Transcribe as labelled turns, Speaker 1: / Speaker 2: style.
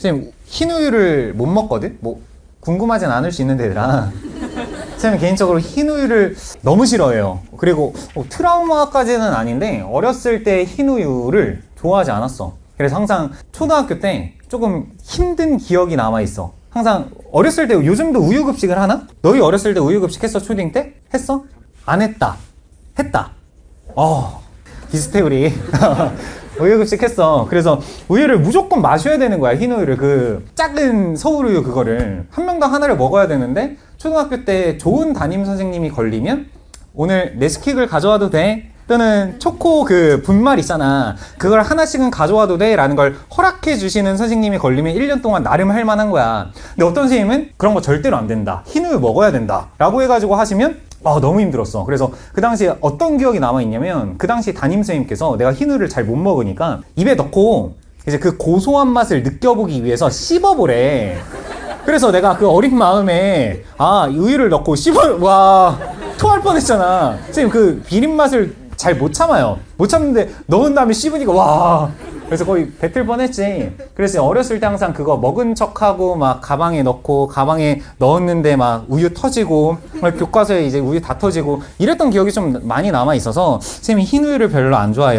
Speaker 1: 선생님 흰 우유를 못 먹거든? 뭐 궁금하진 않을 수 있는데 얘들아 선생님 개인적으로 흰 우유를 너무 싫어해요 그리고 뭐 트라우마까지는 아닌데 어렸을 때 흰 우유를 좋아하지 않았어 그래서 항상 초등학교 때 조금 힘든 기억이 남아있어 항상 어렸을 때 요즘도 우유 급식을 하나? 너희 어렸을 때 우유 급식 했어 초딩 때? 했어? 안 했다 했다 어 비슷해 우리. 우유급식 했어. 그래서 우유를 무조건 마셔야 되는 거야 흰 우유를. 그 작은 서울우유 그거를. 한 명당 하나를 먹어야 되는데 초등학교 때 좋은 담임 선생님이 걸리면 오늘 네스킥을 가져와도 돼? 또는 초코 그 분말 있잖아. 그걸 하나씩은 가져와도 돼? 라는 걸 허락해 주시는 선생님이 걸리면 1년 동안 나름 할 만한 거야. 근데 어떤 선생님은 그런 거 절대로 안 된다. 흰 우유 먹어야 된다. 라고 해가지고 하시면 아, 너무 힘들었어. 그래서 그 당시에 어떤 기억이 남아있냐면, 그 당시 담임 선생님께서 내가 흰우유를 잘 못 먹으니까 입에 넣고 이제 그 고소한 맛을 느껴보기 위해서 씹어보래. 그래서 내가 그 어린 마음에, 아, 이 우유를 넣고 씹어, 와, 토할 뻔 했잖아. 선생님 그 비린 맛을 잘 못 참아요. 못 참는데 넣은 다음에 씹으니까, 와. 그래서 거의 뱉을 뻔했지. 그래서 어렸을 때 항상 그거 먹은 척하고 막 가방에 넣고 가방에 넣었는데 막 우유 터지고 막 교과서에 이제 우유 다 터지고 이랬던 기억이 좀 많이 남아 있어서 쌤이 흰 우유를 별로 안 좋아해요.